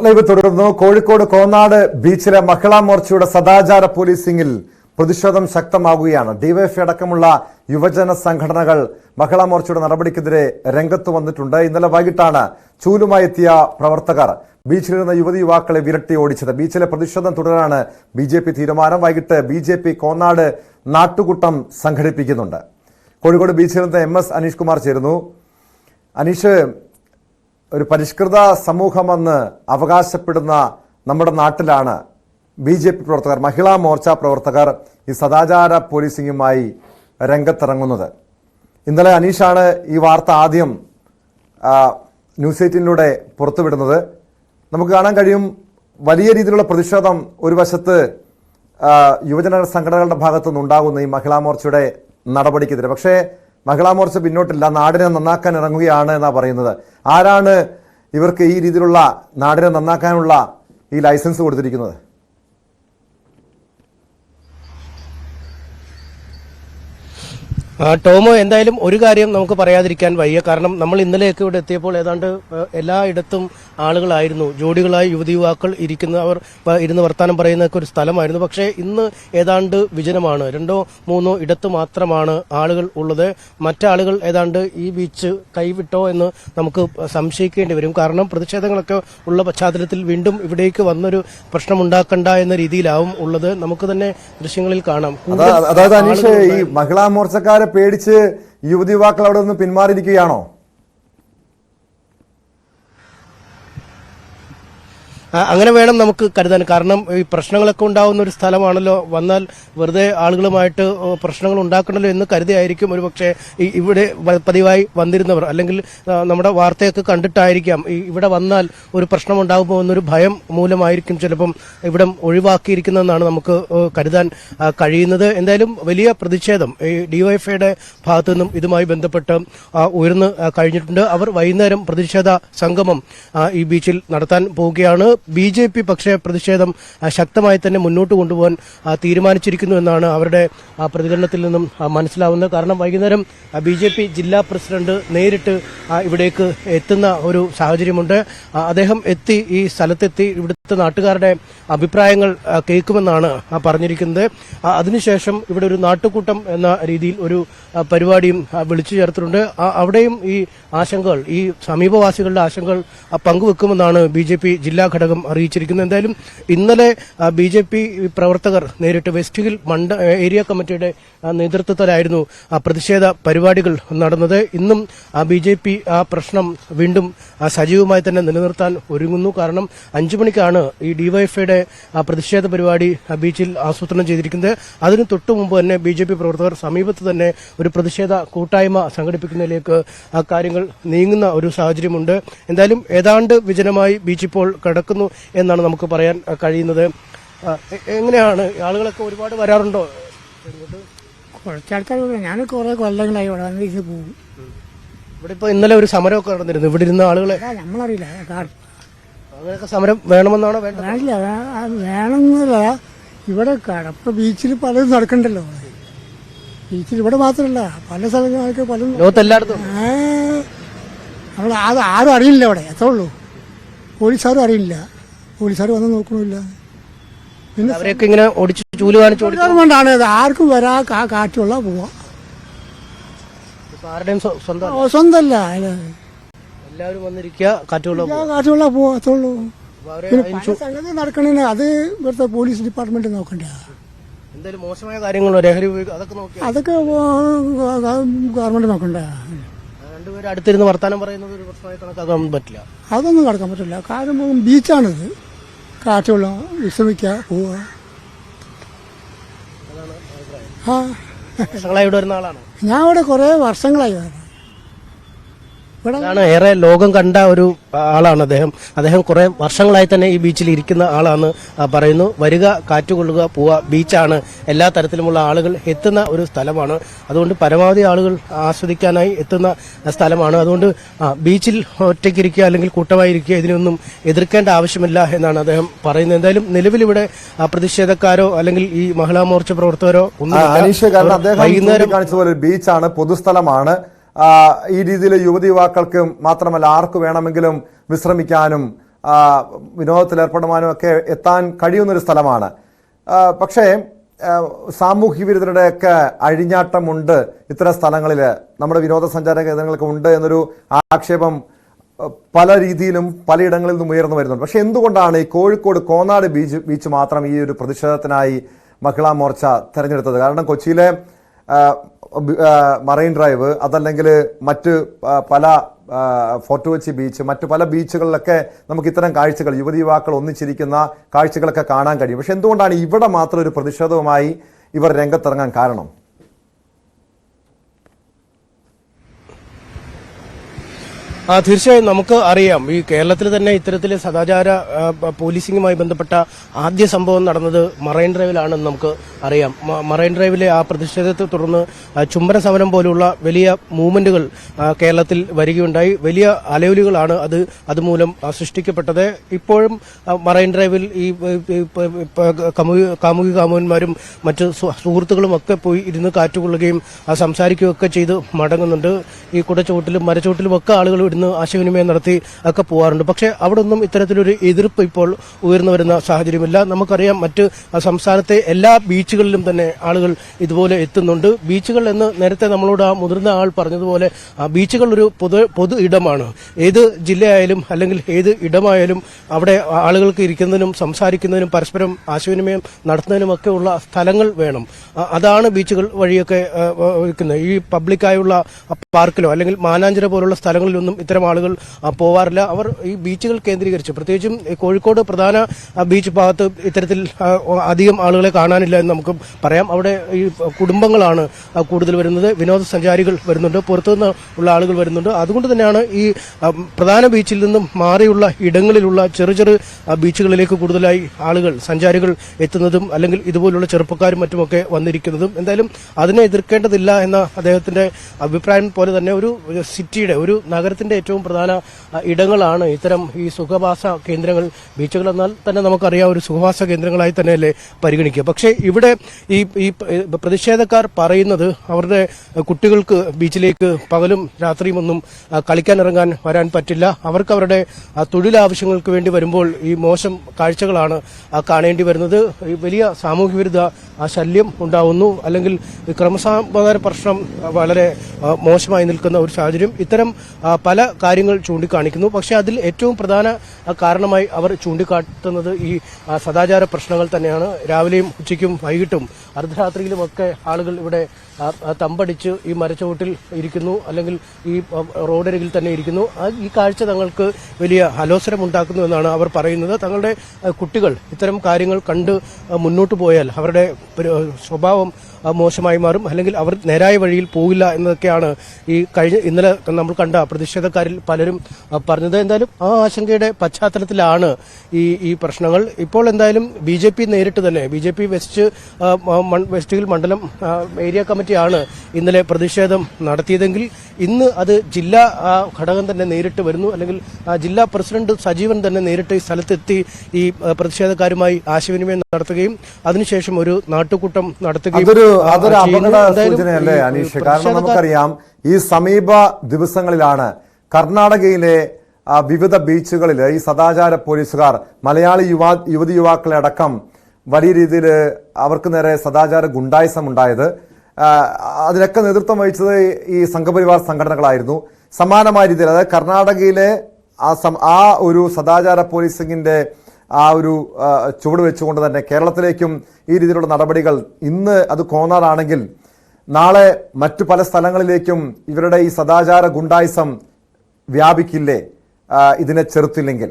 Spot live തുടരുന്നു കോഴിക്കോട് കോന്നാട് ബീച്ചിലെ മഹിളാ മോർച്ചയുടെ സദാചാര പോലീസിംഗിൽ പ്രതിഷേധം ശക്തമാകുകയാണ് ഡിവൈഎഫ് അടക്കമുള്ള യുവജന സംഘടനകൾ മഹിളാ മോർച്ചയുടെ നടപടിക്കെതിരെ രംഗത്ത് വന്നിട്ടുണ്ട്. ഇന്നലെ വൈകിട്ടാണ് ചൂലുമായി എത്തിയ പ്രവർത്തകർ ബീച്ചിലിരുന്ന യുവതി യുവാക്കളെ വിരട്ടി ഓടിച്ചത്. ബീച്ചിലെ പ്രതിഷേധം തുടരാനാണ് ബി ജെ പി തീരുമാനം. വൈകിട്ട് ബി ജെ പി കോന്നാട് നാട്ടുകൂട്ടം സംഘടിപ്പിക്കുന്നുണ്ട്. കോഴിക്കോട് ബീച്ചിൽ നിന്ന് എം എസ് അനീഷ് കുമാർ ചേരുന്നു. അനീഷ് ഒരു പരിഷ്കൃത സമൂഹമെന്ന് അവകാശപ്പെടുന്ന നമ്മുടെ നാട്ടിലാണ് ബി ജെ പി പ്രവർത്തകർ മഹിളാ മോർച്ച പ്രവർത്തകർ ഈ സദാചാര പോലീസിംഗുമായി രംഗത്തിറങ്ങുന്നത്. ഇന്നലെ അനീഷാണ് ഈ വാർത്ത ആദ്യം ന്യൂസ് എയ്റ്റീനിലൂടെ പുറത്തുവിടുന്നത്. നമുക്ക് കാണാൻ കഴിയും വലിയ രീതിയിലുള്ള പ്രതിഷേധം ഒരു വശത്ത് യുവജന സംഘടനകളുടെ ഭാഗത്തുനിന്ന് ഉണ്ടാകുന്ന ഈ മഹിളാ മോർച്ചയുടെ നടപടിക്കെതിരെ. പക്ഷേ മഹിളാ മോർച്ച പിന്നോട്ടില്ല നാടിനെ നന്നാക്കാൻ ഇറങ്ങുകയാണ് എന്നാണ് പറയുന്നത്. ആരാണ് ഇവർക്ക് ഈ രീതിയിലുള്ള നാടിനെ നന്നാക്കാനുള്ള ഈ ലൈസൻസ് കൊടുത്തിരിക്കുന്നത്? ടോമോ എന്തായാലും ഒരു കാര്യം നമുക്ക് പറയാതിരിക്കാൻ വയ്യ. കാരണം നമ്മൾ ഇന്നലെയൊക്കെ ഇവിടെ എത്തിയപ്പോൾ ഏതാണ്ട് എല്ലായിടത്തും ആളുകളായിരുന്നു. ജോഡികളായി യുവതി യുവാക്കൾ ഇരിക്കുന്ന അവർ ഇരുന്ന് വർത്താനം പറയുന്നൊക്കെ ഒരു സ്ഥലമായിരുന്നു. പക്ഷേ ഇന്ന് ഏതാണ്ട് വിജനമാണ്. രണ്ടോ മൂന്നോ ഇടത്ത് മാത്രമാണ് ആളുകൾ ഉള്ളത്. മറ്റാളുകൾ ഏതാണ്ട് ഈ ബീച്ച് കൈവിട്ടോ എന്ന് നമുക്ക് സംശയിക്കേണ്ടി വരും. കാരണം പ്രതിഷേധങ്ങളൊക്കെ ഉള്ള പശ്ചാത്തലത്തിൽ വീണ്ടും ഇവിടേക്ക് വന്നൊരു പ്രശ്നമുണ്ടാക്കണ്ട എന്ന രീതിയിലാവും ഉള്ളത്. നമുക്ക് തന്നെ ദൃശ്യങ്ങളിൽ കാണാം. അതായത് അനീഷ് ഈ മഹിളാ മോർച്ചക്കാരെ പേടിച്ച് യുവതി യുവാക്കൾ അവിടെ നിന്ന് പിന്മാറിയിരിക്കുകയാണോ? അങ്ങനെ വേണം നമുക്ക് കരുതാൻ. കാരണം ഈ പ്രശ്നങ്ങളൊക്കെ ഉണ്ടാകുന്ന ഒരു സ്ഥലമാണല്ലോ. വന്നാൽ വെറുതെ ആളുകളുമായിട്ട് പ്രശ്നങ്ങൾ ഉണ്ടാക്കണല്ലോ എന്ന് കരുതിയായിരിക്കും. ഒരു പക്ഷേ ഇവിടെ പതിവായി വന്നിരുന്നവർ. അല്ലെങ്കിൽ നമ്മുടെ വാർത്തയൊക്കെ കണ്ടിട്ടായിരിക്കാം. ഇവിടെ വന്നാൽ ഒരു പ്രശ്നം ഉണ്ടാകുമോ എന്നൊരു ഭയം മൂലമായിരിക്കും ചിലപ്പം ഇവിടെ ഒഴിവാക്കിയിരിക്കുന്നതെന്നാണ് നമുക്ക് കരുതാൻ കഴിയുന്നത്. എന്തായാലും വലിയ പ്രതിഷേധം. ഈ ഡിവൈഎഫ്ഐയുടെ ഭാഗത്തു നിന്നും ഇതുമായി ബന്ധപ്പെട്ട് ഉയർന്നു കഴിഞ്ഞിട്ടുണ്ട്. അവർ വൈകുന്നേരം പ്രതിഷേധ സംഗമം ഈ ബീച്ചിൽ നടത്താൻ പോവുകയാണ്. ബി ജെ പി പക്ഷേ പ്രതിഷേധം ശക്തമായി തന്നെ മുന്നോട്ട് കൊണ്ടുപോകാൻ തീരുമാനിച്ചിരിക്കുന്നു എന്നാണ് അവരുടെ പ്രതികരണത്തിൽ നിന്നും മനസ്സിലാവുന്നത്. കാരണം വൈകുന്നേരം ബി ജെ പി ജില്ലാ പ്രസിഡന്റ് നേരിട്ട് ഇവിടേക്ക് എത്തുന്ന ഒരു സാഹചര്യമുണ്ട്. അദ്ദേഹം എത്തി ഈ സ്ഥലത്തെത്തി ഇവിടുത്തെ നാട്ടുകാരുടെ അഭിപ്രായങ്ങൾ കേൾക്കുമെന്നാണ് പറഞ്ഞിരിക്കുന്നത്. അതിനുശേഷം ഇവിടെ ഒരു നാട്ടുകൂട്ടം എന്ന രീതിയിൽ ഒരു പരിപാടിയും വിളിച്ചു ചേർത്തിട്ടുണ്ട്. അവിടെയും ഈ ആശങ്കകൾ ഈ സമീപവാസികളുടെ ആശങ്കകൾ പങ്കുവെക്കുമെന്നാണ് ബി ജെ പി ജില്ലാ ഘടകം അറിയിച്ചിരിക്കുന്നത്. എന്തായാലും ഇന്നലെ ബി ജെ പി പ്രവർത്തകർ നേരിട്ട് വെസ്റ്റ് ഹിൽ മണ്ഡ ഏരിയ കമ്മിറ്റിയുടെ നേതൃത്വത്തിലായിരുന്നു പ്രതിഷേധ പരിപാടികൾ നടന്നത്. ഇന്നും ബി ജെ പി ആ പ്രശ്നം വീണ്ടും സജീവമായി തന്നെ നിലനിർത്താൻ ഒരുങ്ങുന്നു. കാരണം അഞ്ചു മണിക്കാണ് ഈ ഡിവൈഎഫ്ഐയുടെ പ്രതിഷേധ പരിപാടി ബീച്ചിൽ ആസൂത്രണം ചെയ്തിരിക്കുന്നത്. അതിന് തൊട്ടു മുമ്പ് തന്നെ ബി ജെ പി പ്രവർത്തകർ സമീപത്ത് തന്നെ ഒരു പ്രതിഷേധ കൂട്ടായ്മ സംഘടിപ്പിക്കുന്നതിലേക്ക് ആ കാര്യങ്ങൾ നീങ്ങുന്ന ഒരു സാഹചര്യമുണ്ട്. എന്തായാലും ഏതാണ്ട് വിജനമായി ബീച്ച് ഇപ്പോൾ കിടക്കുന്നു എന്നാണ് നമുക്ക് പറയാൻ കഴിയുന്നത്. എങ്ങനെയാണ്? ആളുകളൊക്കെ ഒരുപാട് വരാറുണ്ടോ? കുറച്ച് ആൾക്കാർ ഞാൻ കുറേ കൊല്ലങ്ങളായി ഇവിടെ വന്ന് ഇത് പോകും. ഇവിടെ ഇപ്പൊ ഇന്നലെ ഒരു സമരമൊക്കെ നടന്നിരുന്നു. ഇവിടെ ഇരുന്ന ആളുകളെ നമ്മളറിയില്ല. അങ്ങനെയൊക്കെ സമരം വേണമെന്നാണോ വേണ്ടത്? വേണമെന്നില്ല. ഇവിടെ കടപ്പ ബീച്ചിൽ പലതും നടക്കണ്ടല്ലോ. ബീച്ചിൽ ഇവിടെ മാത്രമല്ല പല സ്ഥലങ്ങളൊക്കെ പലതും നമ്മൾ അത് ആരും അറിയില്ല അവിടെ എത്ര ഉള്ളൂ. പോലീസാരും അറിയില്ല. പോലീസുകാർ വന്ന് നോക്കണമില്ല പിന്നെ അവരെയൊക്കെ ഇങ്ങനെ ഓടിച്ച് ചൂൽ കാണിച്ചു ഗവൺമെന്റാണ് ആർക്കും വരാ കാറ്റുള്ള പോവാ. ഇപ്പൊ ആരുടെയും സ്വ- സ്വന്തം ഓ, സ്വന്തമല്ല. ഇത് എല്ലാവരും വന്നിരിക്കുക അവരെ പിന്നെ അതിന് സംഗതി നടക്കണേ അത് ഇവിടുത്തെ പോലീസ് ഡിപ്പാർട്ട്മെന്റ് നോക്കണ്ട. എന്തെങ്കിലും മോശമായ കാര്യങ്ങളോ ലഹരി അതൊക്കെ നോക്കി അതൊക്കെ ഗവൺമെന്റ് നോക്കണ്ട. രണ്ടുപേരും അടുത്തിരുന്ന് വർത്താനം പറയുന്നത് ഒരു പ്രശ്നമായി കണക്കാക്കാൻ പറ്റില്ല. അതൊന്നും നടക്കാൻ പറ്റില്ല. കാരണം ബീച്ചാണിത്. കാറ്റുള്ള വിശ്രമിക്കുക പോവുക. ആ. ഞാൻ ഇവിടെ കുറേ വർഷങ്ങളായി വരുന്നത്. ഏറെ ലോകം കണ്ട ഒരു ആളാണ് അദ്ദേഹം. അദ്ദേഹം കുറെ വർഷങ്ങളായി തന്നെ ഈ ബീച്ചിൽ ഇരിക്കുന്ന ആളാണ് പറയുന്നു. വരിക കാറ്റുകൊള്ളുക പോവുക ബീച്ചാണ് എല്ലാ തരത്തിലുമുള്ള ആളുകൾ എത്തുന്ന ഒരു സ്ഥലമാണ്. അതുകൊണ്ട് പരമാവധി ആളുകൾ ആസ്വദിക്കാനായി എത്തുന്ന സ്ഥലമാണ്. അതുകൊണ്ട് ആ, ബീച്ചിൽ ഒറ്റയ്ക്കിരിക്കുക അല്ലെങ്കിൽ കൂട്ടമായി ഇരിക്കുക ഇതിനൊന്നും എതിർക്കേണ്ട ആവശ്യമില്ല എന്നാണ് അദ്ദേഹം പറയുന്നത്. എന്തായാലും നിലവിലിവിടെ പ്രതിഷേധക്കാരോ അല്ലെങ്കിൽ ഈ മഹിളാ മോർച്ച പ്രവർത്തകരോ ഒന്നും വൈകുന്നേരം കാണിച്ചതുപോലെ ബീച്ചാണ് പൊതുസ്ഥലമാണ്. ഈ രീതിയിൽ യുവതി യുവാക്കൾക്ക് മാത്രമല്ല ആർക്ക് വേണമെങ്കിലും വിശ്രമിക്കാനും വിനോദത്തിലേർപ്പെടുവാനും ഒക്കെ എത്താൻ കഴിയുന്നൊരു സ്ഥലമാണ്. പക്ഷേ സാമൂഹ്യ വിരുദ്ധരുടെയൊക്കെ അഴിഞ്ഞാട്ടമുണ്ട് ഇത്തരം സ്ഥലങ്ങളിൽ നമ്മുടെ വിനോദസഞ്ചാര കേന്ദ്രങ്ങൾക്ക് ഉണ്ട് എന്നൊരു ആക്ഷേപം പല രീതിയിലും പലയിടങ്ങളിൽ നിന്നും ഉയർന്നു വരുന്നുണ്ട്. പക്ഷേ എന്തുകൊണ്ടാണ് ഈ കോഴിക്കോട് കോന്നാട് ബീച്ച് ബീച്ച് മാത്രം ഈ ഒരു പ്രതിഷേധത്തിനായി മഹിളാ മോർച്ച തെരഞ്ഞെടുത്തത്? കാരണം കൊച്ചിയിലെ മറൈൻ ഡ്രൈവ് അതല്ലെങ്കിൽ മറ്റ് പല ഫോർട്ട് കൊച്ചി ബീച്ച് മറ്റു പല ബീച്ചുകളിലൊക്കെ നമുക്ക് ഇത്തരം കാഴ്ചകൾ യുവതി യുവാക്കൾ ഒന്നിച്ചിരിക്കുന്ന കാഴ്ചകളൊക്കെ കാണാൻ കഴിയും. പക്ഷെ എന്തുകൊണ്ടാണ് ഇവിടെ മാത്രം ഒരു പ്രതിഷേധവുമായി ഇവർ രംഗത്തിറങ്ങാൻ കാരണം? ആ തീർച്ചയായും നമുക്ക് അറിയാം. ഈ കേരളത്തിൽ തന്നെ ഇത്തരത്തിലെ സദാചാര പോലീസിംഗുമായി ബന്ധപ്പെട്ട ആദ്യ സംഭവം നടന്നത് മറൈൻ ഡ്രൈവിലാണെന്ന് നമുക്ക് അറിയാം. മറൈൻ ഡ്രൈവിലെ ആ പ്രതിഷേധത്തെ തുടർന്ന് ചുംബന സമരം പോലുള്ള വലിയ മൂവ്മെന്റുകൾ കേരളത്തിൽ വരികയുണ്ടായി. വലിയ അലയൊലികളാണ് അത് അതുമൂലം സൃഷ്ടിക്കപ്പെട്ടത്. ഇപ്പോഴും മറൈൻ ഡ്രൈവിൽ ഈ കാമുകി കാമുകി കാമുകന്മാരും മറ്റ് സുഹൃത്തുക്കളും ഒക്കെ പോയി ഇരുന്ന് കാറ്റുകൊള്ളുകയും സംസാരിക്കുകയൊക്കെ ചെയ്ത് മടങ്ങുന്നുണ്ട്. ഈ കുടച്ചുവട്ടിലും മരച്ചുവട്ടിലും ഒക്കെ ആളുകൾ ഇരുന്ന് ആശയവിനിമയം നടത്തി ഒക്കെ പോകാറുണ്ട് പക്ഷേ അവിടെ ഒന്നും ഇത്തരത്തിലൊരു എതിർപ്പ് ഇപ്പോൾ ഉയർന്നു വരുന്ന സാഹചര്യമില്ല. നമുക്കറിയാം മറ്റ് സംസ്ഥാനത്തെ എല്ലാ ബീച്ചുകളിലും തന്നെ ആളുകൾ ഇതുപോലെ എത്തുന്നുണ്ട്. ബീച്ചുകൾ എന്ന് നേരത്തെ നമ്മളോട് ആ മുതിർന്ന ആൾ പറഞ്ഞതുപോലെ ആ, ബീച്ചുകൾ ഒരു പൊതു പൊതു ഇടമാണ്. ഏത് ജില്ലയായാലും അല്ലെങ്കിൽ ഏത് ഇടമായാലും അവിടെ ആളുകൾക്ക് ഇരിക്കുന്നതിനും സംസാരിക്കുന്നതിനും പരസ്പരം ആശയവിനിമയം നടത്തുന്നതിനുമൊക്കെ ഉള്ള സ്ഥലങ്ങൾ വേണം. അതാണ് ബീച്ചുകൾ വഴിയൊക്കെ വയ്ക്കുന്നത്. ഈ പബ്ലിക്കായുള്ള പാർക്കിലോ അല്ലെങ്കിൽ മാനാഞ്ചിറ പോലുള്ള സ്ഥലങ്ങളിലൊന്നും ഇത്തരം ആളുകൾ പോവാറില്ല. അവർ ഈ ബീച്ചുകൾ കേന്ദ്രീകരിച്ച്. പ്രത്യേകിച്ചും കോഴിക്കോട് പ്രധാന ബീച്ച് ഭാഗത്ത് ഇത്തരത്തിൽ അധികം ആളുകളെ കാണാനില്ല എന്ന് നമുക്ക് പറയാം. അവിടെ ഈ കുടുംബങ്ങളാണ് കൂടുതൽ വരുന്നത്. വിനോദസഞ്ചാരികൾ വരുന്നുണ്ട്. പുറത്തുനിന്ന് ഉള്ള ആളുകൾ വരുന്നുണ്ട്. അതുകൊണ്ട് തന്നെയാണ് ഈ പ്രധാന ബീച്ചിൽ നിന്നും മാറിയുള്ള ഇടങ്ങളിലുള്ള ചെറു ചെറു ബീച്ചുകളിലേക്ക് കൂടുതലായി ആളുകൾ സഞ്ചാരികൾ എത്തുന്നതും അല്ലെങ്കിൽ ഇതുപോലുള്ള ചെറുപ്പക്കാരും മറ്റുമൊക്കെ വന്നിരിക്കുന്നതും എന്തായാലും അതിനെ എതിർക്കേണ്ടതില്ല എന്ന അദ്ദേഹത്തിന്റെ അഭിപ്രായം പോലെ തന്നെ ഒരു സിറ്റിയുടെ ഒരു നഗരത്തിന്റെ ഏറ്റവും പ്രധാന ഇടങ്ങളാണ് ഇത്തരം ഈ സുഖവാസ കേന്ദ്രങ്ങൾ ബീച്ചുകൾ എന്നാൽ തന്നെ നമുക്കറിയാം ഒരു സുഖവാസ കേന്ദ്രങ്ങളായി തന്നെയല്ലേ പരിഗണിക്കുക. പക്ഷേ ഇവിടെ ഈ ഈ പ്രതിഷേധക്കാർ പറയുന്നത് അവരുടെ കുട്ടികൾക്ക് ബീച്ചിലേക്ക് പകലും രാത്രിയും ഒന്നും കളിക്കാനിറങ്ങാൻ വരാൻ പറ്റില്ല. അവർക്ക് അവരുടെ തൊഴിലാവശ്യങ്ങൾക്ക് വേണ്ടി വരുമ്പോൾ ഈ മോശം കാഴ്ചകളാണ് കാണേണ്ടി വരുന്നത്. വലിയ സാമൂഹ്യ വിരുദ്ധ ശല്യം ഉണ്ടാവുന്നു. അല്ലെങ്കിൽ ക്രമസമാധാന പ്രശ്നം വളരെ മോശമായി നിൽക്കുന്ന ഒരു സാഹചര്യം. ഇത്തരം ആ, പല കാര്യങ്ങൾ ചൂണ്ടിക്കാണിക്കുന്നു. പക്ഷേ അതിൽ ഏറ്റവും പ്രധാന കാരണമായി അവർ ചൂണ്ടിക്കാട്ടുന്നത് ഈ സദാചാര പ്രശ്നങ്ങൾ തന്നെയാണ്. രാവിലെയും ഉച്ചയ്ക്കും വൈകിട്ടും അർദ്ധരാത്രിയിലും ഒക്കെ ആളുകൾ ഇവിടെ തമ്പടിച്ച് ഈ മരച്ചുവട്ടിൽ ഇരിക്കുന്നു. അല്ലെങ്കിൽ ഈ റോഡരികിൽ തന്നെ ഇരിക്കുന്നു. ഈ കാഴ്ച തങ്ങൾക്ക് വലിയ അലോസരം ഉണ്ടാക്കുന്നു എന്നാണ് അവർ പറയുന്നത്. തങ്ങളുടെ കുട്ടികൾ ഇത്തരം കാര്യങ്ങൾ കണ്ട് മുന്നോട്ട് പോയാൽ അവരുടെ സ്വഭാവം മോശമായി മാറും. അല്ലെങ്കിൽ അവർ നേരായ വഴിയിൽ പോകില്ല എന്നതൊക്കെയാണ് ഈ കഴിഞ്ഞ ഇന്നലെ നമ്മൾ കണ്ട പ്രതിഷേധക്കാരിൽ പലരും പറഞ്ഞത്. എന്തായാലും ആ ആശങ്കയുടെ പശ്ചാത്തലത്തിലാണ് ഈ ഈ പ്രശ്നങ്ങൾ. ഇപ്പോൾ എന്തായാലും ബി ജെ പി നേരിട്ട് തന്നെ B J P West West Hill മണ്ഡലം ഏരിയ കമ്മിറ്റിയാണ് ഇന്നലെ പ്രതിഷേധം നടത്തിയതെങ്കിൽ ഇന്ന് അത് ജില്ലാ ഘടകം തന്നെ നേരിട്ട് വരുന്നു. അല്ലെങ്കിൽ ജില്ലാ പ്രസിഡന്റ് സജീവൻ തന്നെ നേരിട്ട് ഈ സ്ഥലത്തെത്തി ഈ പ്രതിഷേധക്കാരുമായി ആശയവിനിമയം നടത്തുകയും അതിനുശേഷം ഒരു നാട്ടുകൂട്ടം നടത്തുകയും അതൊരു അപകട സൂചനയല്ലേ അനീഷ്? കാരണം നമുക്കറിയാം ഈ സമീപ ദിവസങ്ങളിലാണ് കർണാടകയിലെ വിവിധ ബീച്ചുകളിൽ ഈ സദാചാര പോലീസുകാർ മലയാളി യുവാ യുവതി യുവാക്കളെ അടക്കം വലിയ രീതിയിൽ അവർക്ക് നേരെ സദാചാര ഗുണ്ടായിസം ഉണ്ടായത്. അതിനൊക്കെ നേതൃത്വം വഹിച്ചത് ഈ സംഘപരിവാർ സംഘടനകളായിരുന്നു. സമാനമായ രീതിയിൽ അതായത് കർണാടകയിലെ ആ ഒരു സദാചാര പോലീസിംഗിന്റെ ആ ഒരു ചുവട് വെച്ചുകൊണ്ട് തന്നെ കേരളത്തിലേക്കും ഈ രീതിയിലുള്ള നടപടികൾ ഇന്ന് അത് കോന്നാറാണെങ്കിൽ നാളെ മറ്റു പല സ്ഥലങ്ങളിലേക്കും ഇവരുടെ ഈ സദാചാര ഗുണ്ടായിസം വ്യാപിക്കില്ലേ? ഇതിനെ ചെറുത്തില്ലെങ്കിൽ.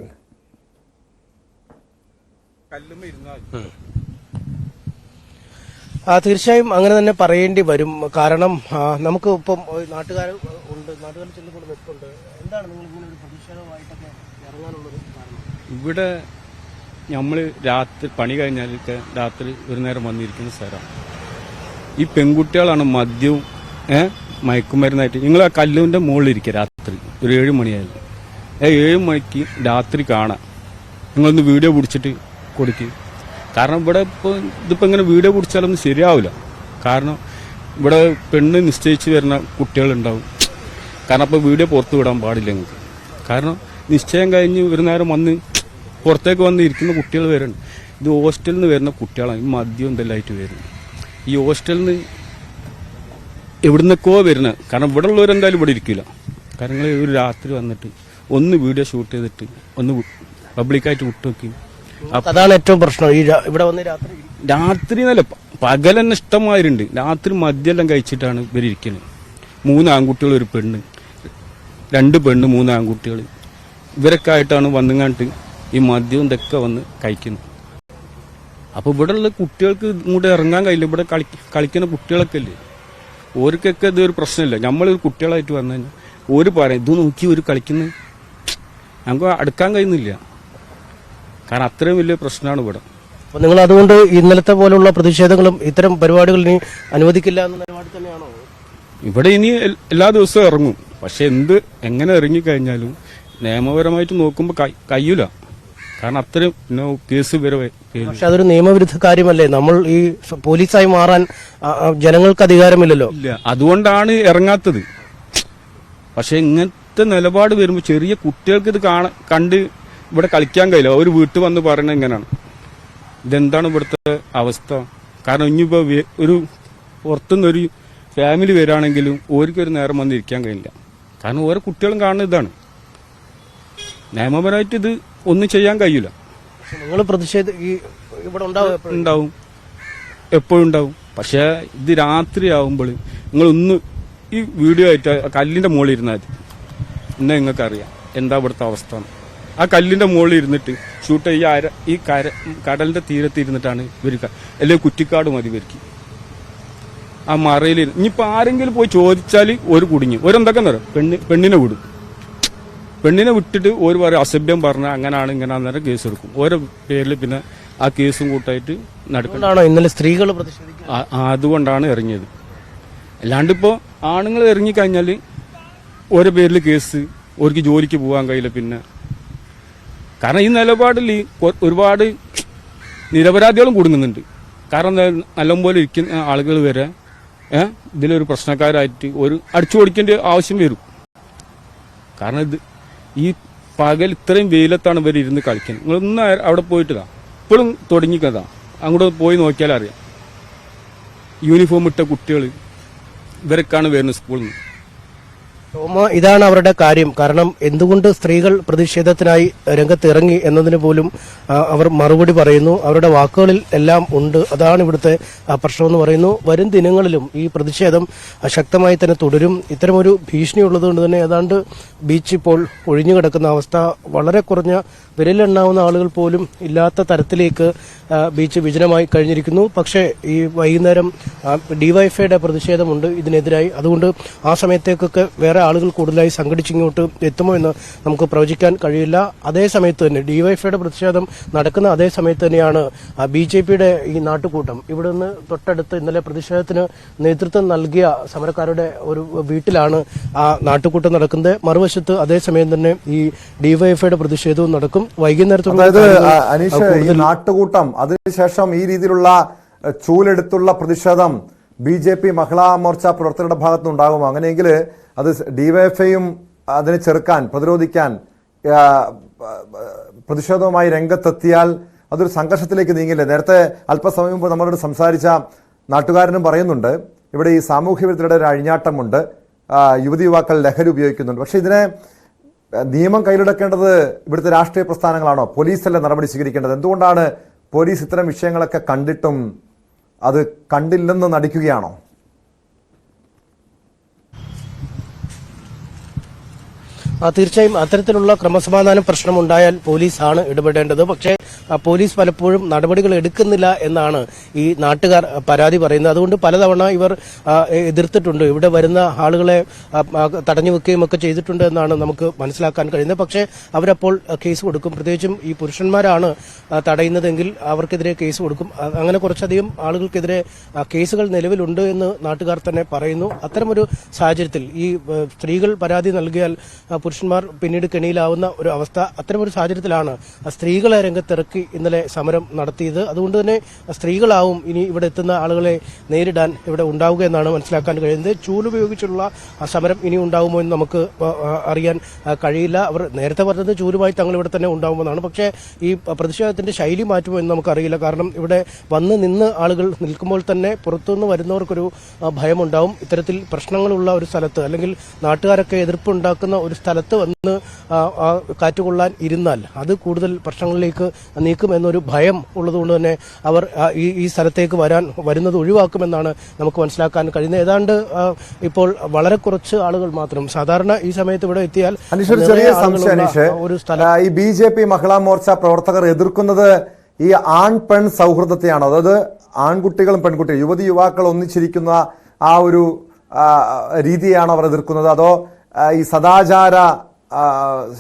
ആ തീർച്ചയായും അങ്ങനെ തന്നെ പറയേണ്ടി വരും. കാരണം നമുക്ക് ഇപ്പം നാട്ടുകാർ ഉണ്ട്. നാട്ടുകാർ ചെന്നുകൊണ്ട് നിൽപ്പുണ്ട് എന്താണ് നിങ്ങൾ ഇങ്ങനെ ഒരു പ്രതിഷേധമായിട്ടൊക്കെ ഇറങ്ങാനുള്ളത് കാരണം? ഇവിടെ നമ്മൾ രാത്രി പണി കഴിഞ്ഞാലൊക്കെ രാത്രി ഒരു നേരം വന്നിരിക്കുന്ന സ്ഥലമാണ് ഈ പെൺകുട്ടികളാണ് മദ്യവും ഏ മയക്കുമരുന്നായിട്ട്. നിങ്ങൾ ആ കല്ലുവിന്റെ മുകളിലിരിക്കുക രാത്രി ഒരു ഏഴ് മണിയായാലും. ഏ ഏഴ് മണിക്ക് രാത്രി കാണാം. നിങ്ങളൊന്ന് വീഡിയോ പിടിച്ചിട്ട് കൊടുക്കുക കാരണം ഇവിടെ ഇപ്പോൾ ഇതിപ്പോൾ ഇങ്ങനെ വീഡിയോ പിടിച്ചാലൊന്നും ശരിയാവില്ല കാരണം ഇവിടെ പെണ്ണ് നിശ്ചയിച്ച് വരുന്ന കുട്ടികളുണ്ടാവും. കാരണം അപ്പോൾ വീഡിയോ പുറത്ത് വിടാൻ പാടില്ല നിങ്ങൾക്ക് കാരണം നിശ്ചയം കഴിഞ്ഞ് ഒരു നേരം വന്ന് പുറത്തേക്ക് വന്ന് ഇരിക്കുന്ന കുട്ടികൾ വരുന്നുണ്ട്. ഇത് ഹോസ്റ്റലിൽ നിന്ന് വരുന്ന കുട്ടികളാണ്. ഈ മദ്യം എന്തെല്ലാമായിട്ട് വരുന്നത്. ഈ ഹോസ്റ്റലിൽ നിന്ന് എവിടുന്നൊക്കെയോ വരുന്നത്. കാരണം ഇവിടെ ഉള്ളവരെന്തായാലും ഇവിടെ ഇരിക്കില്ല കാരണം ഒരു രാത്രി വന്നിട്ട് ഒന്ന് വീഡിയോ ഷൂട്ട് ചെയ്തിട്ട് ഒന്ന് പബ്ലിക്കായിട്ട് വിട്ടുനോക്കി അതാണ് ഏറ്റവും പ്രശ്നം. ഈ ഇവിടെ വന്ന് രാത്രി രാത്രി എന്നല്ല പകൽ തന്നെ ഇഷ്ടമായിരുണ്ട് രാത്രി മദ്യമെല്ലാം കഴിച്ചിട്ടാണ് ഇരിക്കുന്നത് മൂന്ന് ആൺകുട്ടികൾ ഒരു പെണ്ണ്. രണ്ട് പെണ്ണ് മൂന്ന് ആൺകുട്ടികൾ ഇവരൊക്കെ ആയിട്ടാണ് വന്നുങ്ങാണ്ട് ഈ മദ്യവും ഇതൊക്കെ വന്ന് കഴിക്കുന്നു. അപ്പോൾ ഇവിടെ ഉള്ള കുട്ടികൾക്ക് ഇങ്ങോട്ട് ഇറങ്ങാൻ കഴിയില്ല. ഇവിടെ കളി കളിക്കുന്ന കുട്ടികളൊക്കെ അല്ലേ ഓർക്കൊക്കെ ഇതൊരു പ്രശ്നമില്ല. നമ്മൾ കുട്ടികളായിട്ട് വന്നു കഴിഞ്ഞാൽ ഓര് പറയും ഇത് നോക്കി ഒരു കളിക്കുന്നു. ഞങ്ങൾക്ക് അടുക്കാൻ കഴിയുന്നില്ല. കാരണം അത്രയും വലിയ പ്രശ്നമാണ് ഇവിടെ. അപ്പൊ നിങ്ങൾ അതുകൊണ്ട് ഇന്നലത്തെ പോലുള്ള പ്രതിഷേധങ്ങളും ഇത്തരം പരിപാടികൾ ഇനി അനുവദിക്കില്ല എന്ന നിലപാട് തന്നെയാണോ? ഇവിടെ ഇനി എല്ലാ ദിവസവും ഇറങ്ങും. പക്ഷെ എന്ത് എങ്ങനെ ഇറങ്ങിക്കഴിഞ്ഞാലും നിയമപരമായിട്ട് നോക്കുമ്പോൾ കഴിയൂല കാരണം അത്രയും കേസ് വരെ പക്ഷെ അതൊരു നിയമവിരുദ്ധ കാര്യമല്ലേ? നമ്മൾ ഈ പോലീസായി മാറാൻ ജനങ്ങൾക്ക് അധികാരമില്ലല്ലോ? ഇല്ല അതുകൊണ്ടാണ് ഇറങ്ങാത്തത്. പക്ഷെ ഇങ്ങനത്തെ നിലപാട് വരുമ്പോൾ ചെറിയ കുട്ടികൾക്ക് ഇത് കാണ കണ്ട് ഇവിടെ കളിക്കാൻ കഴിയില്ല. അവർ വീട്ടിൽ വന്ന് പറയണത് എങ്ങനെയാണ് ഇതെന്താണ് ഇവിടുത്തെ അവസ്ഥ? കാരണം ഇനിയിപ്പോ ഒരു പുറത്തുനിന്ന് ഒരു ഫാമിലി വരാണെങ്കിലും ഓർക്കൊരു നേരം വന്നിരിക്കാൻ കഴിയില്ല. കാരണം ഓരോ കുട്ടികളും കാണുന്ന ഇതാണ്. നിയമപരമായിട്ട് ഇത് ഒന്നും ചെയ്യാൻ കഴിയില്ല. നിങ്ങൾ പ്രതിഷേധ ഈ ഇവിടെ ഉണ്ടാവും എപ്പോഴും. ഉണ്ടാവും. എപ്പോഴും ഉണ്ടാവും. പക്ഷേ ഇത് രാത്രി ആവുമ്പോൾ നിങ്ങൾ ഒന്ന് ഈ വീഡിയോ ആയിട്ട് കല്ലിന്റെ മുകളിൽ ഇരുന്നാൽ എന്നെ നിങ്ങൾക്ക് അറിയാം എന്താ ഇവിടുത്തെ അവസ്ഥ ആ കല്ലിന്റെ മുകളിൽ ഇരുന്നിട്ട് ഷൂട്ട് ഈ അര ഈ കര കടലിന്റെ തീരത്ത് ഇരുന്നിട്ടാണ് ഇവർക്ക് അല്ലെങ്കിൽ കുറ്റിക്കാട് മതി ഇവർക്ക്. ആ മറയിൽ ഇനിയിപ്പോ ആരെങ്കിലും പോയി ചോദിച്ചാൽ ഒരു കുടുങ്ങി. ഒരെന്തൊക്കെ അറിയാം പെണ്ണ് പെണ്ണിനെ വിടും. പെണ്ണിനെ വിട്ടിട്ട് ഒരു പറയും അസഭ്യം പറഞ്ഞ അങ്ങനാണ് ഇങ്ങനാന്നേരം കേസ് എടുക്കും. ഓരോ പേരിൽ പിന്നെ ആ കേസും കൂട്ടായിട്ട് നടക്കും. അതുകൊണ്ടാണോ ഇന്നലെ സ്ത്രീകൾ അതുകൊണ്ടാണ് ഇറങ്ങിയത്. അല്ലാണ്ട് ഇപ്പോൾ ആണുങ്ങൾ ഇറങ്ങിക്കഴിഞ്ഞാൽ ഓരോ പേരിൽ കേസ് ഓർക്ക് ജോലിക്ക് പോകാൻ കഴിയില്ല പിന്നെ. കാരണം ഈ നിലപാടിൽ ഒരുപാട് നിരപരാധികളും കുടുങ്ങുന്നുണ്ട് കാരണം നല്ലപോലെ ഇരിക്കുന്ന ആളുകൾ വരെ ഇതിലൊരു പ്രശ്നക്കാരായിട്ട് ഒരു അടിച്ചു ഓടിക്കേണ്ട ആവശ്യം വരും. കാരണം ഇത് ഈ പകൽ ഇത്രയും വെയിലത്താണ് ഇവർ ഇരുന്ന് കളിക്കുന്നത് നിങ്ങളൊന്ന് അവിടെ പോയിട്ടതാ ഇപ്പോഴും തുടങ്ങിക്കതാ. അങ്ങോട്ട് പോയി നോക്കിയാൽ അറിയാം യൂണിഫോം ഇട്ട കുട്ടികൾ ഇവരൊക്കെയാണ് വരുന്നത് സ്കൂളിൽ നിന്ന്. ടോമ ഇതാണ് അവരുടെ കാര്യം. കാരണം എന്തുകൊണ്ട് സ്ത്രീകൾ പ്രതിഷേധത്തിനായി രംഗത്തിറങ്ങി എന്നതിന് പോലും അവർ മറുപടി പറയുന്നു. അവരുടെ വാക്കുകളിൽ എല്ലാം ഉണ്ട്. അതാണ് ഇവിടുത്തെ പ്രശ്നമെന്ന് പറയുന്നു. വരും ദിനങ്ങളിലും ഈ പ്രതിഷേധം ശക്തമായി തന്നെ തുടരും. ഇത്തരമൊരു ഭീഷണി ഉള്ളതുകൊണ്ട് തന്നെ ഏതാണ്ട് ബീച്ച് ഇപ്പോൾ ഒഴിഞ്ഞു കിടക്കുന്ന അവസ്ഥ വളരെ കുറഞ്ഞ വിരലെണ്ണാവുന്ന ആളുകൾ പോലും ഇല്ലാത്ത തരത്തിലേക്ക് ബീച്ച് വിജനമായി കഴിഞ്ഞിരിക്കുന്നു. പക്ഷേ ഈ വൈകുന്നേരം ഡിവൈഫൈയുടെ പ്രതിഷേധമുണ്ട് ഇതിനെതിരായി. അതുകൊണ്ട് ആ സമയത്തേക്കൊക്കെ വേറെ ആളുകൾ കൂടുതലായി സംഘടിച്ചിങ്ങോട്ട് എത്തുമോ എന്ന് നമുക്ക് പ്രവചിക്കാൻ കഴിയില്ല. അതേ സമയത്ത് തന്നെ ഡിവൈഫൈയുടെ പ്രതിഷേധം നടക്കുന്ന അതേ സമയത്ത് തന്നെയാണ് ബി ജെ പിയുടെ ഈ നാട്ടുകൂട്ടം. ഇവിടെ നിന്ന് തൊട്ടടുത്ത് ഇന്നലെ പ്രതിഷേധത്തിന് നേതൃത്വം നൽകിയ സമരക്കാരുടെ ഒരു വീട്ടിലാണ് ആ നാട്ടുകൂട്ടം നടക്കുന്നത്. മറുവശത്ത് അതേസമയം തന്നെ ഈ ഡിവൈഎഫ്ഐയുടെ പ്രതിഷേധവും നടക്കും. വൈകുന്നേരത്തോടെ അതായത് അനീഷ് ഈ നാട്ടുകൂട്ടം അതിനുശേഷം ഈ രീതിയിലുള്ള ചൂലെടുത്തുള്ള പ്രതിഷേധം B J P Mahila Morcha പ്രവർത്തകരുടെ ഭാഗത്തുനിന്നുണ്ടാകുമോ? അങ്ങനെയെങ്കിൽ അത് ഡിവൈഎഫ്ഐയും അതിനെ ചെറുക്കാൻ പ്രതിരോധിക്കാൻ പ്രതിഷേധവുമായി രംഗത്തെത്തിയാൽ അതൊരു സംഘർഷത്തിലേക്ക് നീങ്ങില്ലേ? നേരത്തെ അല്പസമയം മുമ്പ് നമ്മളോട് സംസാരിച്ച നാട്ടുകാരനും പറയുന്നുണ്ട് ഇവിടെ ഈ സാമൂഹ്യ വിരുദ്ധരുടെ ഒരു അഴിഞ്ഞാട്ടമുണ്ട് യുവതി യുവാക്കൾ ലഹരി ഉപയോഗിക്കുന്നുണ്ട്. പക്ഷേ ഇതിനെ നിയമം കയ്യിലെടുക്കേണ്ടത് ഇവിടുത്തെ രാഷ്ട്രീയ പ്രസ്ഥാനങ്ങളാണോ? പോലീസല്ലേ നടപടി സ്വീകരിക്കേണ്ടത്? എന്തുകൊണ്ടാണ് പോലീസ് ഇത്തരം വിഷയങ്ങളൊക്കെ കണ്ടിട്ടും അത് കണ്ടില്ലെന്ന് നടിക്കുകയാണോ? തീർച്ചയായും അത്തരത്തിലുള്ള ക്രമസമാധാന പ്രശ്നമുണ്ടായാൽ പോലീസാണ് ഇടപെടേണ്ടത്. പക്ഷേ പോലീസ് പലപ്പോഴും നടപടികൾ എടുക്കുന്നില്ല എന്നാണ് ഈ നാട്ടുകാർ പരാതി പറയുന്നത്. അതുകൊണ്ട് പലതവണ ഇവർ എതിർത്തിട്ടുണ്ട്. ഇവിടെ വരുന്ന ആളുകളെ തടഞ്ഞു വെക്കുകയും ഒക്കെ ചെയ്തിട്ടുണ്ട് എന്നാണ് നമുക്ക് മനസ്സിലാക്കാൻ കഴിയുന്നത്. പക്ഷേ അവരപ്പോൾ കേസ് കൊടുക്കും. പ്രത്യേകിച്ചും ഈ പുരുഷന്മാരാണ് തടയുന്നതെങ്കിൽ അവർക്കെതിരെ കേസ് കൊടുക്കും. അങ്ങനെ കുറച്ചധികം ആളുകൾക്കെതിരെ കേസുകൾ നിലവിലുണ്ട് എന്ന് നാട്ടുകാർ തന്നെ പറയുന്നു. അത്തരമൊരു സാഹചര്യത്തിൽ ഈ സ്ത്രീകൾ പരാതി നൽകിയാൽ പുരുഷന്മാർ പിന്നീട് കെണിയിലാവുന്ന ഒരു അവസ്ഥ അത്തരമൊരു സാഹചര്യത്തിലാണ് സ്ത്രീകളെ രംഗത്തിറക്കി ഇന്നലെ സമരം നടത്തിയത്. അതുകൊണ്ട് തന്നെ സ്ത്രീകളാവും ഇനി ഇവിടെ എത്തുന്ന ആളുകളെ നേരിടാൻ ഇവിടെ ഉണ്ടാവുക എന്നാണ് മനസ്സിലാക്കാൻ കഴിയുന്നത്. ചൂലുപയോഗിച്ചുള്ള സമരം ഇനി ഉണ്ടാവുമോ എന്ന് നമുക്ക് അറിയാൻ കഴിയില്ല. അവർ നേരത്തെ പറഞ്ഞത് ചൂലുമായി തങ്ങൾ ഇവിടെ തന്നെ ഉണ്ടാവുമെന്നാണ്. പക്ഷേ ഈ പ്രതിഷേധത്തിന്റെ ശൈലി മാറ്റുമോ എന്ന് നമുക്കറിയില്ല. കാരണം ഇവിടെ വന്ന് നിന്ന് ആളുകൾ നിൽക്കുമ്പോൾ തന്നെ പുറത്തുനിന്ന് വരുന്നവർക്കൊരു ഭയമുണ്ടാവും. ഇത്തരത്തിൽ പ്രശ്നങ്ങളുള്ള ഒരു സ്ഥലത്ത് അല്ലെങ്കിൽ നാട്ടുകാരൊക്കെ എതിർപ്പുണ്ടാക്കുന്ന ഒരു സ്ഥലത്ത് വന്ന് ആ, കൊള്ളാൻ കാറ്റുകൊള്ളാൻ ഇരുന്നാൽ അത് കൂടുതൽ പ്രശ്നങ്ങളിലേക്ക് നീക്കുമെന്നൊരു ഭയം ഉള്ളതുകൊണ്ട് തന്നെ അവർ ഈ ഈ സ്ഥലത്തേക്ക് വരാൻ വരുന്നത് ഒഴിവാക്കുമെന്നാണ് നമുക്ക് മനസ്സിലാക്കാൻ കഴിയുന്നത്. ഏതാണ്ട് ഇപ്പോൾ വളരെ കുറച്ച് ആളുകൾ മാത്രം സാധാരണ ഈ സമയത്ത് ഇവിടെ എത്തിയാൽ ചെറിയ സംശയം ഒരു സ്ഥലം. ഈ B J P Mahila Morcha പ്രവർത്തകർ എതിർക്കുന്നത് ഈ ആൺ പെൺ സൗഹൃദത്തെയാണ്. അതായത് ആൺകുട്ടികളും പെൺകുട്ടികളും യുവതി യുവാക്കൾ ഒന്നിച്ചിരിക്കുന്ന ആ ഒരു രീതിയാണ് അവർ എതിർക്കുന്നത്. അതോ ഈ സദാചാര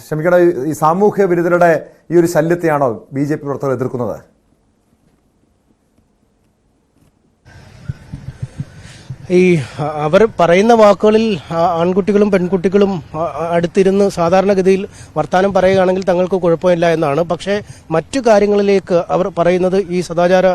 ക്ഷമിക്കണ ഈ സാമൂഹ്യ വിരുദ്ധരുടെ ഈ ഒരു ശല്യത്തെയാണോ ബി ജെ പി പ്രവർത്തകർ എതിർക്കുന്നത്? ഈ അവർ പറയുന്ന വാക്കുകളിൽ ആൺകുട്ടികളും പെൺകുട്ടികളും അടുത്തിരുന്ന് സാധാരണഗതിയിൽ വർത്തമാനം പറയുകയാണെങ്കിൽ തങ്ങൾക്ക് കുഴപ്പമില്ല എന്നാണ്. പക്ഷേ മറ്റു കാര്യങ്ങളിലേക്ക് അവർ പറയുന്നത് ഈ സദാചാര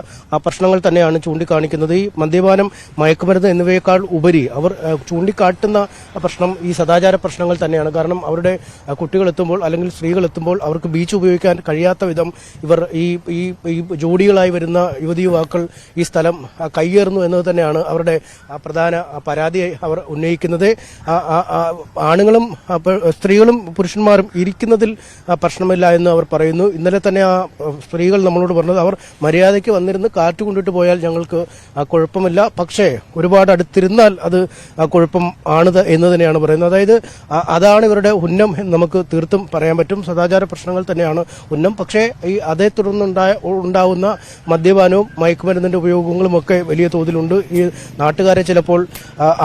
പ്രശ്നങ്ങൾ തന്നെയാണ് ചൂണ്ടിക്കാണിക്കുന്നത്. ഈ മദ്യപാനം മയക്കുമരുന്ന് എന്നിവയേക്കാൾ ഉപരി അവർ ചൂണ്ടിക്കാട്ടുന്ന പ്രശ്നം ഈ സദാചാര പ്രശ്നങ്ങൾ തന്നെയാണ്. കാരണം അവരുടെ കുട്ടികൾ എത്തുമ്പോൾ അല്ലെങ്കിൽ സ്ത്രീകൾ എത്തുമ്പോൾ അവർക്ക് ബീച്ച് ഉപയോഗിക്കാൻ കഴിയാത്ത വിധം ഇവർ ഈ ഈ ജോഡികളായി വരുന്ന യുവതി യുവാക്കൾ ഈ സ്ഥലം കയ്യേറുന്നു എന്നത് തന്നെയാണ് അവരുടെ പ്രധാന പരാതി അവർ ഉന്നയിക്കുന്നത്. ആണുങ്ങളും സ്ത്രീകളും പുരുഷന്മാരും ഇരിക്കുന്നതിൽ പ്രശ്നമില്ല എന്ന് അവർ പറയുന്നു. ഇന്നലെ തന്നെ ആ സ്ത്രീകൾ നമ്മളോട് പറഞ്ഞത് അവർ മര്യാദയ്ക്ക് വന്നിരുന്ന് കാറ്റ് കൊണ്ടിട്ട് പോയാൽ ഞങ്ങൾക്ക് കുഴപ്പമില്ല. പക്ഷേ ഒരുപാട് അടുത്തിരുന്നാൽ അത് കുഴപ്പം ആണ് എന്ന് തന്നെയാണ് പറയുന്നത്. അതായത് അതാണ് ഇവരുടെ ഉന്നം നമുക്ക് തീർത്തും പറയാൻ പറ്റും. സദാചാര പ്രശ്നങ്ങൾ തന്നെയാണ് ഉന്നം. പക്ഷേ ഈ അതേ തുടർന്നുണ്ടായ ഉണ്ടാവുന്ന മദ്യപാനവും മയക്കുമരുന്നിന്റെ ഉപയോഗങ്ങളും ഒക്കെ വലിയ തോതിലുണ്ട്. ഈ നാട്ടുകാരെ ചിലപ്പോൾ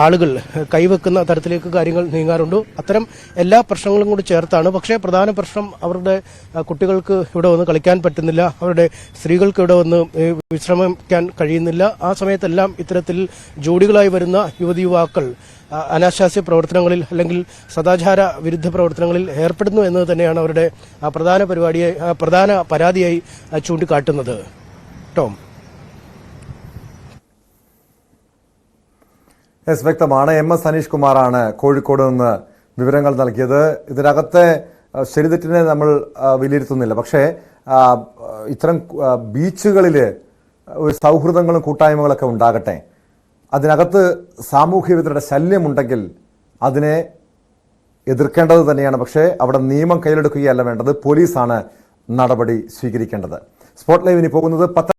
ആളുകൾ കൈവെക്കുന്ന തരത്തിലേക്ക് കാര്യങ്ങൾ നീങ്ങാറുണ്ട്. അത്തരം എല്ലാ പ്രശ്നങ്ങളും കൂടി ചേർത്താണ്. പക്ഷേ പ്രധാന പ്രശ്നം അവരുടെ കുട്ടികൾക്ക് ഇവിടെ വന്ന് കളിക്കാൻ പറ്റുന്നില്ല. അവരുടെ സ്ത്രീകൾക്ക് ഇവിടെ വന്ന് വിശ്രമിക്കാൻ കഴിയുന്നില്ല. ആ സമയത്തെല്ലാം ഇത്തരത്തിൽ ജോഡികളായി വരുന്ന യുവതി യുവാക്കൾ അനാശാസ്യ പ്രവർത്തനങ്ങളിൽ അല്ലെങ്കിൽ സദാചാര വിരുദ്ധ പ്രവർത്തനങ്ങളിൽ ഏർപ്പെടുന്നു എന്നത് തന്നെയാണ് അവരുടെ പ്രധാന പരിപാടിയായി പ്രധാന പരാതിയായി ചൂണ്ടിക്കാട്ടുന്നത്. ടോം. എസ് വ്യക്തമാണ്. എം എസ് അനീഷ് കുമാറാണ് കോഴിക്കോട് നിന്ന് വിവരങ്ങൾ നൽകിയത്. ഇതിനകത്തെ ശരിതെറ്റിനെ നമ്മൾ വിലയിരുത്തുന്നില്ല. പക്ഷേ ഇത്തരം ബീച്ചുകളിൽ ഒരു സൗഹൃദങ്ങളും കൂട്ടായ്മകളൊക്കെ ഉണ്ടാകട്ടെ. അതിനകത്ത് സാമൂഹ്യ വിരുദ്ധരുടെ ശല്യമുണ്ടെങ്കിൽ അതിനെ എതിർക്കേണ്ടത് തന്നെയാണ്. പക്ഷേ അവിടെ നിയമം കയ്യിലെടുക്കുകയല്ല വേണ്ടത്. പോലീസാണ് നടപടി സ്വീകരിക്കേണ്ടത്. സ്പോട്ട് ലൈവിന് പോകുന്നത് പത്ത